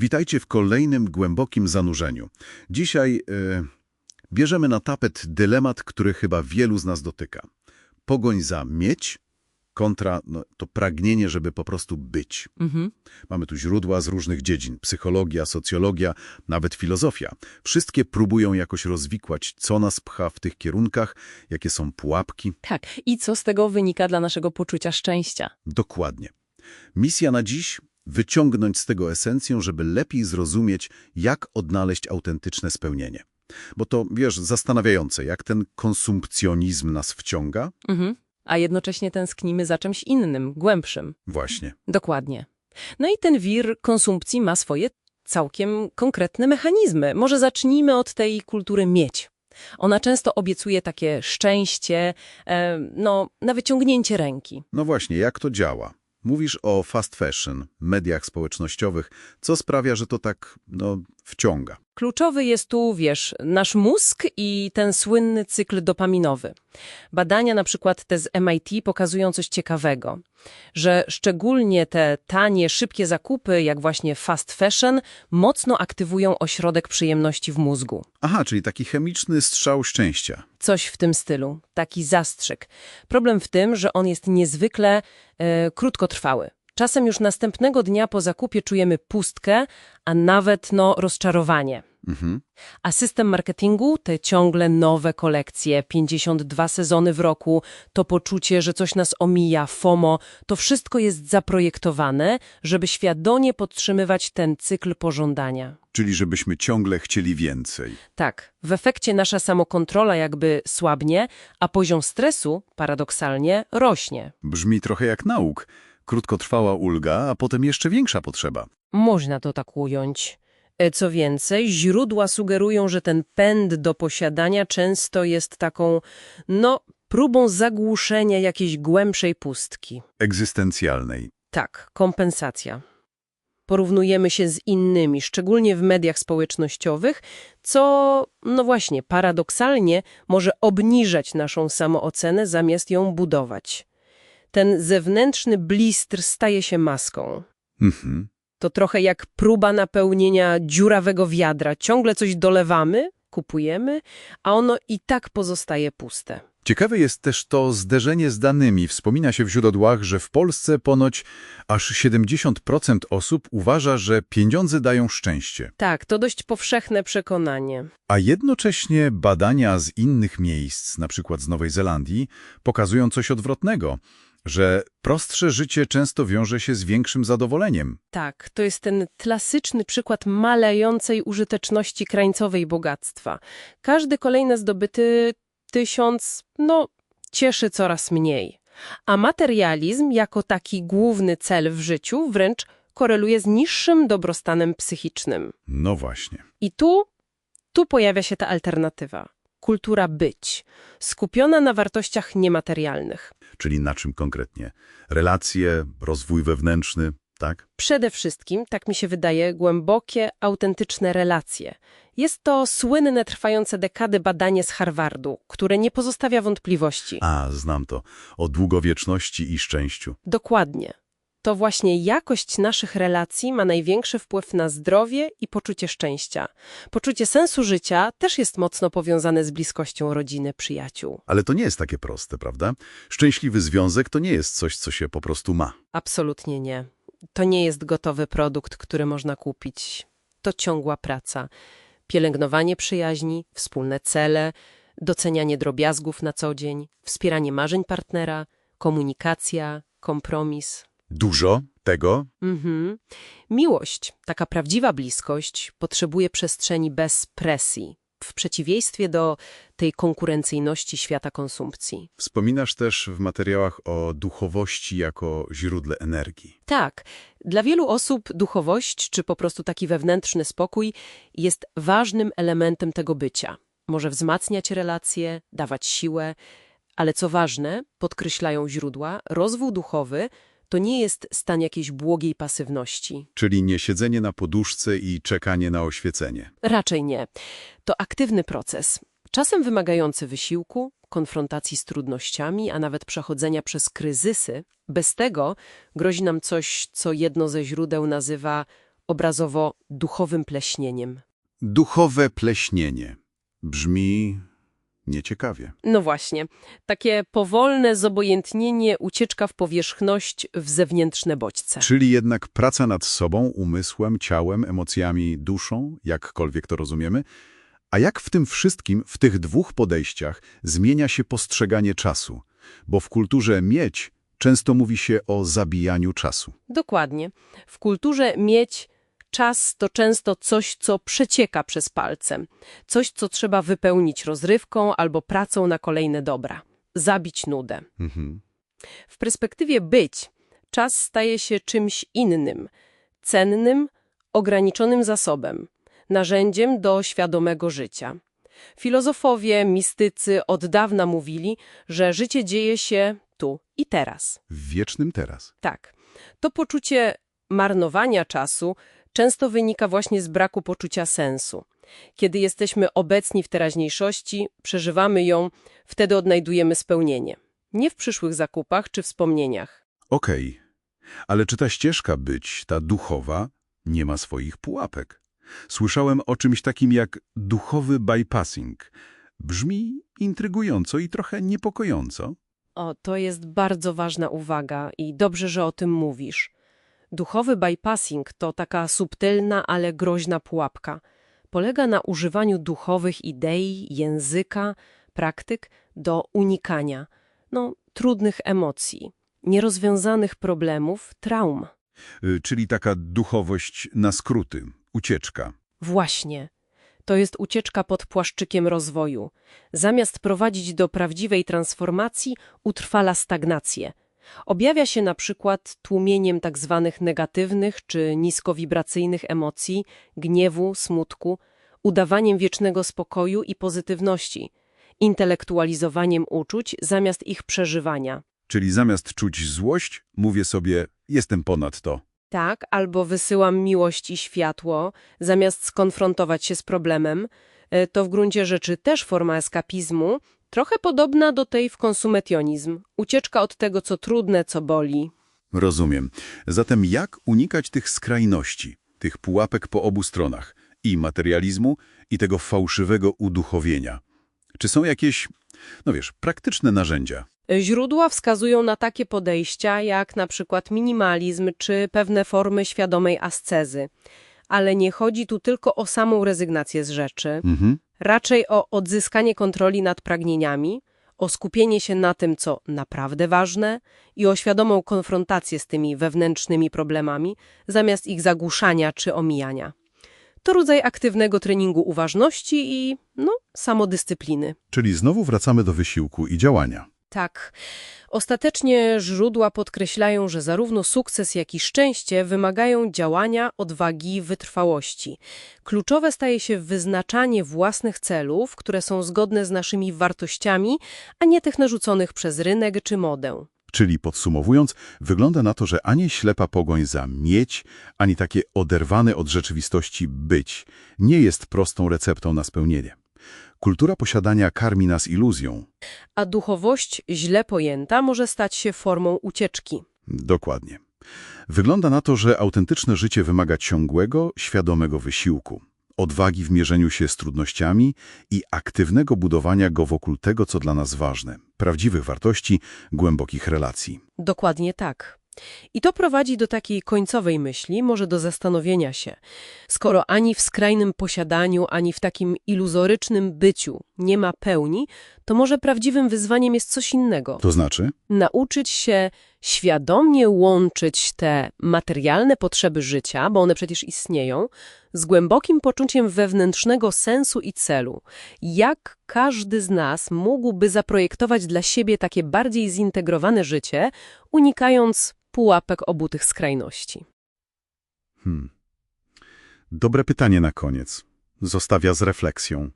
Witajcie w kolejnym głębokim zanurzeniu. Dzisiaj e, bierzemy na tapet dylemat, który chyba wielu z nas dotyka. Pogoń za mieć kontra no, to pragnienie, żeby po prostu być. Mhm. Mamy tu źródła z różnych dziedzin. Psychologia, socjologia, nawet filozofia. Wszystkie próbują jakoś rozwikłać, co nas pcha w tych kierunkach, jakie są pułapki. Tak. I co z tego wynika dla naszego poczucia szczęścia? Dokładnie. Misja na dziś wyciągnąć z tego esencję, żeby lepiej zrozumieć, jak odnaleźć autentyczne spełnienie. Bo to, wiesz, zastanawiające, jak ten konsumpcjonizm nas wciąga. Mhm. A jednocześnie tęsknimy za czymś innym, głębszym. Właśnie. Dokładnie. No i ten wir konsumpcji ma swoje całkiem konkretne mechanizmy. Może zacznijmy od tej kultury mieć. Ona często obiecuje takie szczęście, e, no, na wyciągnięcie ręki. No właśnie, jak to działa? Mówisz o fast fashion, mediach społecznościowych, co sprawia, że to tak, no, wciąga. Kluczowy jest tu, wiesz, nasz mózg i ten słynny cykl dopaminowy. Badania, na przykład te z MIT, pokazują coś ciekawego, że szczególnie te tanie, szybkie zakupy, jak właśnie fast fashion, mocno aktywują ośrodek przyjemności w mózgu. Aha, czyli taki chemiczny strzał szczęścia. Coś w tym stylu, taki zastrzyk. Problem w tym, że on jest niezwykle e, krótkotrwały. Czasem już następnego dnia po zakupie czujemy pustkę, a nawet no, rozczarowanie. Mhm. A system marketingu, te ciągle nowe kolekcje, 52 sezony w roku, to poczucie, że coś nas omija, FOMO, to wszystko jest zaprojektowane, żeby świadomie podtrzymywać ten cykl pożądania. Czyli żebyśmy ciągle chcieli więcej. Tak, w efekcie nasza samokontrola jakby słabnie, a poziom stresu, paradoksalnie, rośnie. Brzmi trochę jak nauk. Krótkotrwała ulga, a potem jeszcze większa potrzeba. Można to tak ująć. E, Co więcej, źródła sugerują, że ten pęd do posiadania często jest taką, no, próbą zagłuszenia jakiejś głębszej pustki. Egzystencjalnej. Tak, kompensacja. Porównujemy się z innymi, szczególnie w mediach społecznościowych, co, no właśnie, paradoksalnie może obniżać naszą samoocenę zamiast ją budować. Ten zewnętrzny blistr staje się maską. Mhm. To trochę jak próba napełnienia dziurawego wiadra. Ciągle coś dolewamy, kupujemy, a ono i tak pozostaje puste. Ciekawe jest też to zderzenie z danymi. Wspomina się w źródłach, że w Polsce ponoć aż 70% osób uważa, że pieniądze dają szczęście. Tak, to dość powszechne przekonanie. A jednocześnie badania z innych miejsc, na przykład z Nowej Zelandii, pokazują coś odwrotnego, że prostsze życie często wiąże się z większym zadowoleniem. Tak, to jest ten klasyczny przykład malejącej użyteczności krańcowej bogactwa. Każdy kolejny zdobyty tysiąc, no, cieszy coraz mniej. A materializm jako taki główny cel w życiu wręcz koreluje z niższym dobrostanem psychicznym. No właśnie. I tu, tu pojawia się ta alternatywa. Kultura być, skupiona na wartościach niematerialnych. Czyli na czym konkretnie? Relacje, rozwój wewnętrzny, tak? Przede wszystkim, tak mi się wydaje, głębokie, autentyczne relacje. Jest to słynne, trwające dekady badanie z Harvardu, które nie pozostawia wątpliwości. A, znam to. O długowieczności i szczęściu. Dokładnie. To właśnie jakość naszych relacji ma największy wpływ na zdrowie i poczucie szczęścia. Poczucie sensu życia też jest mocno powiązane z bliskością rodziny, przyjaciół. Ale to nie jest takie proste, prawda? Szczęśliwy związek to nie jest coś, co się po prostu ma. Absolutnie nie. To nie jest gotowy produkt, który można kupić. To ciągła praca. Pielęgnowanie przyjaźni, wspólne cele, docenianie drobiazgów na co dzień, wspieranie marzeń partnera, komunikacja, kompromis. Dużo tego? Mhm. Miłość, taka prawdziwa bliskość, potrzebuje przestrzeni bez presji, w przeciwieństwie do tej konkurencyjności świata konsumpcji. Wspominasz też w materiałach o duchowości jako źródle energii. Tak, dla wielu osób duchowość, czy po prostu taki wewnętrzny spokój jest ważnym elementem tego bycia. Może wzmacniać relacje, dawać siłę, ale co ważne, podkreślają źródła, rozwój duchowy to nie jest stan jakiejś błogiej pasywności. Czyli nie siedzenie na poduszce i czekanie na oświecenie. Raczej nie. To aktywny proces, czasem wymagający wysiłku, konfrontacji z trudnościami, a nawet przechodzenia przez kryzysy. Bez tego grozi nam coś, co jedno ze źródeł nazywa obrazowo duchowym pleśnieniem. Duchowe pleśnienie. Brzmi nieciekawie. No właśnie, takie powolne zobojętnienie, ucieczka w powierzchność, w zewnętrzne bodźce. Czyli jednak praca nad sobą, umysłem, ciałem, emocjami, duszą, jakkolwiek to rozumiemy. A jak w tym wszystkim, w tych dwóch podejściach, zmienia się postrzeganie czasu? Bo w kulturze mieć często mówi się o zabijaniu czasu. Dokładnie. W kulturze mieć czas to często coś, co przecieka przez palce. Coś, co trzeba wypełnić rozrywką albo pracą na kolejne dobra. Zabić nudę. Mhm. W perspektywie być, czas staje się czymś innym, cennym, ograniczonym zasobem, narzędziem do świadomego życia. Filozofowie, mistycy od dawna mówili, że życie dzieje się tu i teraz. W wiecznym teraz. Tak. To poczucie marnowania czasu często wynika właśnie z braku poczucia sensu. Kiedy jesteśmy obecni w teraźniejszości, przeżywamy ją, wtedy odnajdujemy spełnienie. Nie w przyszłych zakupach czy wspomnieniach. Okej, ale czy ta ścieżka być, ta duchowa, nie ma swoich pułapek? Słyszałem o czymś takim jak duchowy bypassing. Brzmi intrygująco i trochę niepokojąco. O, to jest bardzo ważna uwaga i dobrze, że o tym mówisz. Duchowy bypassing to taka subtelna, ale groźna pułapka. Polega na używaniu duchowych idei, języka, praktyk do unikania, no, trudnych emocji, nierozwiązanych problemów, traum. Y, czyli taka duchowość na skróty, ucieczka. Właśnie. To jest ucieczka pod płaszczykiem rozwoju. Zamiast prowadzić do prawdziwej transformacji, utrwala stagnację. Objawia się na przykład tłumieniem tak zwanych negatywnych czy niskowibracyjnych emocji, gniewu, smutku, udawaniem wiecznego spokoju i pozytywności, intelektualizowaniem uczuć zamiast ich przeżywania. Czyli zamiast czuć złość, mówię sobie, jestem ponad to. Tak, albo wysyłam miłość i światło, zamiast skonfrontować się z problemem. E, To w gruncie rzeczy też forma eskapizmu, trochę podobna do tej w konsumetionizm. Ucieczka od tego, co trudne, co boli. Rozumiem. Zatem jak unikać tych skrajności, tych pułapek po obu stronach, i materializmu, i tego fałszywego uduchowienia? Czy są jakieś, no wiesz, praktyczne narzędzia? Źródła wskazują na takie podejścia, jak na przykład minimalizm czy pewne formy świadomej ascezy. Ale nie chodzi tu tylko o samą rezygnację z rzeczy, Mhm. raczej o odzyskanie kontroli nad pragnieniami, o skupienie się na tym, co naprawdę ważne i o świadomą konfrontację z tymi wewnętrznymi problemami, zamiast ich zagłuszania czy omijania. To rodzaj aktywnego treningu uważności i, no, samodyscypliny. Czyli znowu wracamy do wysiłku i działania. Tak. Ostatecznie źródła podkreślają, że zarówno sukces, jak i szczęście wymagają działania, odwagi, wytrwałości. Kluczowe staje się wyznaczanie własnych celów, które są zgodne z naszymi wartościami, a nie tych narzuconych przez rynek czy modę. Czyli podsumowując, wygląda na to, że ani ślepa pogoń za mieć, ani takie oderwane od rzeczywistości być nie jest prostą receptą na spełnienie. Kultura posiadania karmi nas iluzją. A duchowość, źle pojęta, może stać się formą ucieczki. Dokładnie. Wygląda na to, że autentyczne życie wymaga ciągłego, świadomego wysiłku, odwagi w mierzeniu się z trudnościami i aktywnego budowania go wokół tego, co dla nas ważne, prawdziwych wartości, głębokich relacji. Dokładnie tak. I to prowadzi do takiej końcowej myśli, może do zastanowienia się. Skoro ani w skrajnym posiadaniu, ani w takim iluzorycznym byciu nie ma pełni, to może prawdziwym wyzwaniem jest coś innego. To znaczy? Nauczyć się świadomie łączyć te materialne potrzeby życia, bo one przecież istnieją, z głębokim poczuciem wewnętrznego sensu i celu. Jak każdy z nas mógłby zaprojektować dla siebie takie bardziej zintegrowane życie, unikając pułapek obu tych skrajności? Hmm. Dobre pytanie na koniec. Zostawia z refleksją.